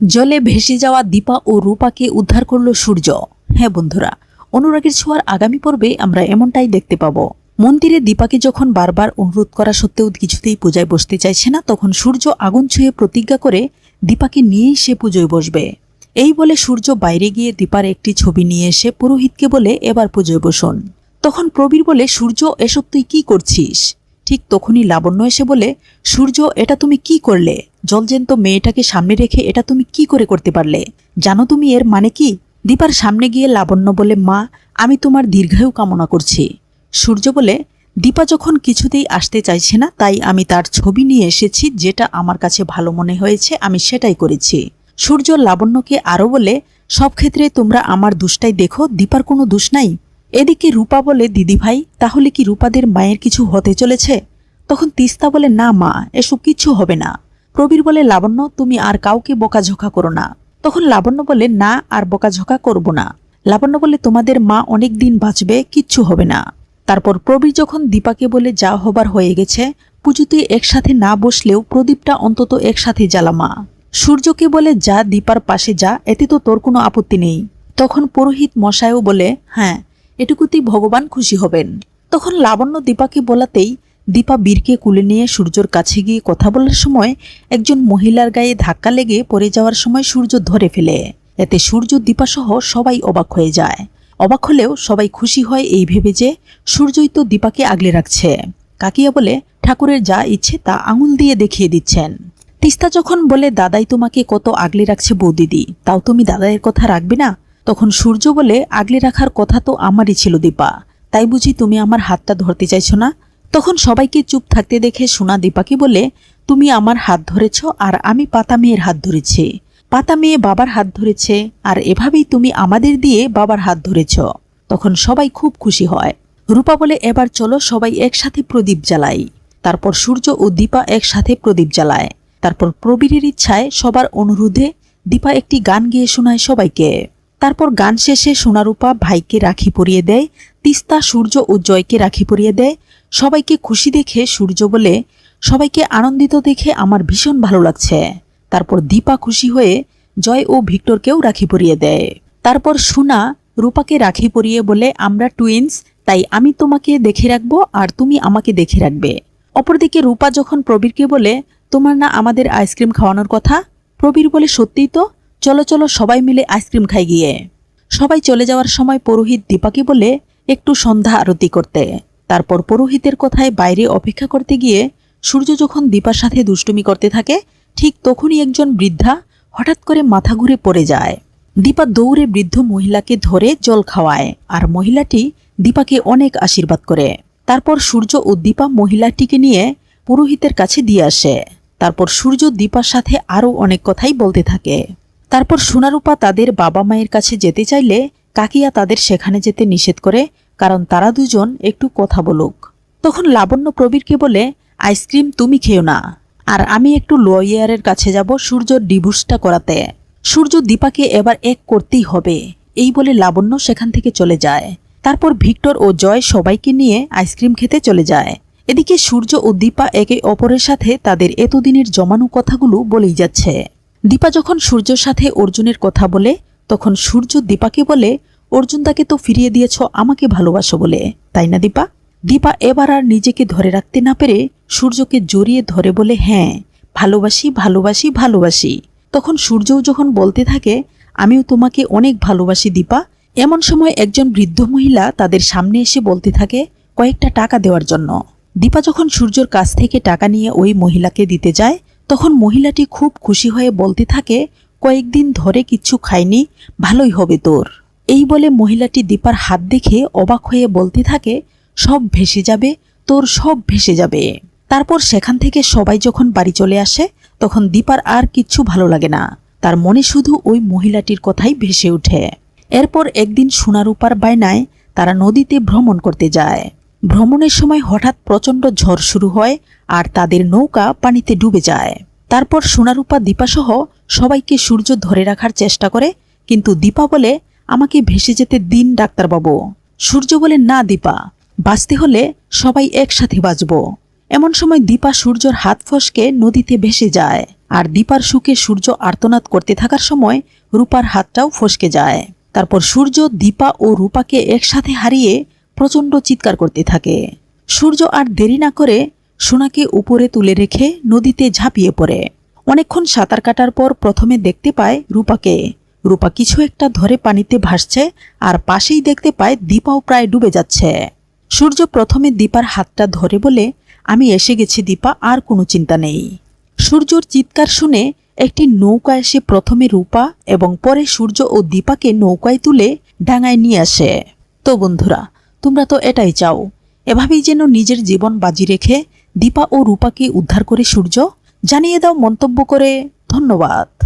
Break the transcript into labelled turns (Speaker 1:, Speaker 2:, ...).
Speaker 1: জলে ভেসে যাওয়া দীপা ও রূপাকে উদ্ধার করল সূর্য। হ্যাঁ বন্ধুরা, অনুরাগের ছোঁয়ার আগামী পর্বে আমরা এমনটাই দেখতে পাবো। মন্দিরে দীপাকে যখন বারবার অনুরোধ করা সত্ত্বেও কিছুতেই পূজায় বসতে চাইছে না, তখন সূর্য আগুন ছুঁয়ে প্রতিজ্ঞা করে দীপাকে নিয়েই সে পুজোয় বসবে। এই বলে সূর্য বাইরে গিয়ে দীপার একটি ছবি নিয়ে এসে পুরোহিতকে বলে, এবার পুজোয় বসুন। তখন প্রবীর বলে, সূর্য, এসব তুই কি করছিস? ঠিক তখনই লাবণ্য এসে বলে, সূর্য, এটা তুমি কি করলে? জলজেন্ত মেয়েটাকে সামনে রেখে এটা তুমি কি করে করতে পারলে? জানো তুমি এর মানে কি? দীপার সামনে গিয়ে লাবণ্য বলে, মা, আমি তোমার দীর্ঘায়ু কামনা করছি। সূর্য বলে, দীপা যখন কিছুতেই আসতে চাইছে না, তাই আমি তার ছবি নিয়ে এসেছি, যেটা আমার কাছে ভালো মনে হয়েছে, আমি সেটাই করেছি। সূর্য লাবণ্যকে আরও বলে, সব ক্ষেত্রে তোমরা আমার দুষ্টাই দেখো, দীপার কোনো দোষ নাই। এদিকে রূপা বলে, দিদি ভাই, তাহলে কি রূপাদের মায়ের কিছু হতে চলেছে? তখন তিস্তা বলে, না মা, এসব কিচ্ছু হবে না। প্রবীর বলে, লাবণ্য, তুমি আর কাউকে বকাঝোকা করো না। তখন লাবণ্য বলে, না, আর বকাঝোকা করব না। লাবণ্য বলে, তোমাদের মা অনেক দিন বাঁচবে, কিচ্ছু হবে না। তারপর প্রবীর যখন দীপাকে বলে, যা হবার হয়ে গেছে, পুজোতে একসাথে না বসলেও প্রদীপটা অন্তত একসাথে জ্বালামা সূর্যকে বলে, যা, দীপার পাশে যা, এতে তো তোর কোনো আপত্তি নেই। তখন পুরোহিত মশায়ও বলে হ্যাঁ এটুকুতেই ভগবান খুশি হবেন। তখন লাবণ্য দীপাকে বলাতেই দীপা বীরকে কুলে নিয়ে সূর্যর কাছে গিয়ে কথা বলার সময় একজন মহিলার গায়ে ধাক্কা লেগে পড়ে যাওয়ার সময় সূর্য ধরে ফেলে। এতে সূর্য দীপাসহ সবাই অবাক হয়ে যায়। অবাক হলেও সবাই খুশি হয় এই ভেবে যে সূর্যই তো দীপাকে আগলে রাখছে। কাকিয়া বলে, ঠাকুরের যা ইচ্ছে তা আঙুল দিয়ে দেখিয়ে দিচ্ছেন। তিস্তা যখন বলে, দাদাই তোমাকে কত আগলে রাখছে বৌদিদি, তাও তুমি দাদাইয়ের কথা রাখবে না? তখন সূর্য বলে, আগলে রাখার কথা তো আমারই ছিল দীপা। তাই বুঝি তুমি আমার হাতটা ধরতে চাইছো না? তখন সবাইকে চুপ থাকতে দেখে সোনা দীপাকে বলে, তুমি আমার হাত ধরেছ আর আমি পাতা মেয়ের হাত ধরেছি। পাতা মেয়ে বাবার হাত ধরেছে আর এভাবেই তুমি আমাদের দিয়ে বাবার হাত ধরেছ তখন সবাই খুব খুশি হয়। রূপা বলে, এবার চলো সবাই একসাথে প্রদীপ জ্বালাই। তারপর সূর্য ও দীপা একসাথে প্রদীপ জ্বালায়। তারপর প্রবীরের ইচ্ছায় সবার অনুরোধে দীপা একটি গান গেয়ে শোনায় সবাইকে। তারপর গান শেষে সোনারূপা ভাইকে রাখি পরিয়ে দেয়, তিস্তা সূর্য ও জয়কে রাখি পরিয়ে দেয় সবাইকে খুশি দেখে সূর্য বলে, সবাইকে আনন্দিত দেখে আমার ভীষণ ভালো লাগছে। তারপর দীপা খুশি হয়ে জয় ও ভিক্টরকেও রাখি পরিয়ে দেয়। তারপর সোনা রূপাকে রাখি পরিয়ে বলে, আমরা টুইন্স, তাই আমি তোমাকে দেখে রাখব আর তুমি আমাকে দেখে রাখবে। অপরদিকে রূপা যখন প্রবীরকে বলে, তোমার না আমাদের আইসক্রিম খাওয়ানোর কথা? প্রবীর বলে, সত্যিই তো, চলো চলো, সবাই মিলে আইসক্রিম খাই গিয়ে। সবাই চলে যাওয়ার সময় পুরোহিত দীপাকে বলে, একটু সন্ধ্যা আরতি করতে। তারপর পুরোহিতের কথায় বাইরে অপেক্ষা করতে গিয়ে সূর্য যখন দীপার সাথে দুষ্টুমি করতে থাকে, ঠিক তখনই একজন বৃদ্ধা হঠাৎ করে মাথা ঘুরে পড়ে যায়। দীপা দৌড়ে বৃদ্ধ মহিলাকে ধরে জল খাওয়ায় আর মহিলাটি দীপাকে অনেক আশীর্বাদ করে। তারপর সূর্য ও দীপা মহিলাটিকে নিয়ে পুরোহিতের কাছে দিয়ে আসে। তারপর সূর্য দীপার সাথে আরও অনেক কথাই বলতে থাকে। তারপর সোনারূপা তাদের বাবা মায়ের কাছে যেতে চাইলে কাকিয়া তাদের সেখানে যেতে নিষেধ করে কারণ তারা দুজন একটু কথা বলুক। তখন লাবণ্য প্রবীরকে বলে, আইসক্রিম তুমি খেও না। আর আমি একটু লয়ারের কাছে যাব সূর্য ডিভোর্সটা করাতে। সূর্য দীপাকে এবার এক করতেই হবে। এই বলে লাবণ্য সেখান থেকে চলে যায়। তারপর ভিক্টর ও জয় সবাইকে নিয়ে আইসক্রিম খেতে চলে যায়। এদিকে সূর্য ও দীপা একে অপরের সাথে তাদের এতদিনের জমানো কথাগুলো বলেই যাচ্ছে। দীপা যখন সূর্যর সাথে অর্জুনের কথা বলে, তখন সূর্য দীপাকে বলে অর্জুন তাকে তো ফিরিয়ে দিয়েছ, আমাকে ভালোবাসো বলে। তাই না, দীপা? দীপা এবার আর নিজেকে ধরে রাখতে না পেরে সূর্যকে জড়িয়ে ধরে বলে হ্যাঁ ভালোবাসি ভালোবাসি ভালোবাসি। তখন সূর্যও যখন বলতে থাকে, আমিও তোমাকে অনেক ভালোবাসি, দীপা। এমন সময় একজন বৃদ্ধ মহিলা তাদের সামনে এসে বলতে থাকে, কয়েকটা টাকা দেওয়ার জন্য। দীপা যখন সূর্যর কাছ থেকে টাকা নিয়ে ওই মহিলাকে দিতে যায়, তখন মহিলাটি খুব খুশি হয়ে বলতে থাকে, কয়েকদিন ধরে কিচ্ছু খায়নি ভালোই হবে তোর। এই বলে মহিলাটি দীপার হাত দেখে অবাক হয়ে বলতে থাকে, সব ভেসে যাবে, তোর সব ভেসে যাবে। তারপর সেখান থেকে সবাই যখন বাড়ি চলে আসে, তখন দীপার আর কিচ্ছু ভালো লাগে না। তার মনে শুধু ওই মহিলাটির কথাই ভেসে ওঠে। এরপর একদিন সোনারূপার বায়নায় তারা নদীতে ভ্রমণ করতে যায়। ভ্রমণের সময় হঠাৎ প্রচণ্ড ঝড় শুরু হয় আর তাদের নৌকা পানিতে ডুবে যায়। তারপর সোনারূপা দীপাসহ সবাইকে সূর্য ধরে রাখার চেষ্টা করে, কিন্তু দীপা বলে আমাকে ভেসে যেতে দিন ডাক্তারবাবু। সূর্য বলে, না দীপা, বাঁচতে হলে সবাই একসাথে বাঁচব। এমন সময় দীপা সূর্যর হাত ফসকে নদীতে ভেসে যায়, আর দীপার সুখে সূর্য আর্তনাদ করতে থাকার সময় রূপার হাতটাও ফসকে যায়। তারপর সূর্য, দীপা ও রূপাকে একসাথে হারিয়ে প্রচণ্ড চিৎকার করতে থাকে। সূর্য আর দেরি না করে সোনাকে উপরে তুলে রেখে নদীতে ঝাঁপিয়ে পড়ে। অনেকক্ষণ সাঁতার কাটার পর প্রথমে দেখতে পায় রূপাকে। রূপা কিছু একটা ধরে পানিতে ভাসছে আর পাশেই দেখতে পায় দীপাও প্রায় ডুবে যাচ্ছে। সূর্য প্রথমে দীপার হাতটা ধরে বলে, আমি এসে গেছি দীপা, আর কোনো চিন্তা নেই। সূর্যর চিৎকার শুনে একটি নৌকা এসে প্রথমে রূপা এবং পরে সূর্য ও দীপাকে নৌকায় তুলে ডাঙায় নিয়ে আসে। তো বন্ধুরা, তোমরা তো এটাই চাও, এভাবেই যেন নিজের জীবন বাজি রেখে দীপা ও রূপাকে উদ্ধার করে সূর্য? জানিয়ে দাও মন্তব্য করে। ধন্যবাদ।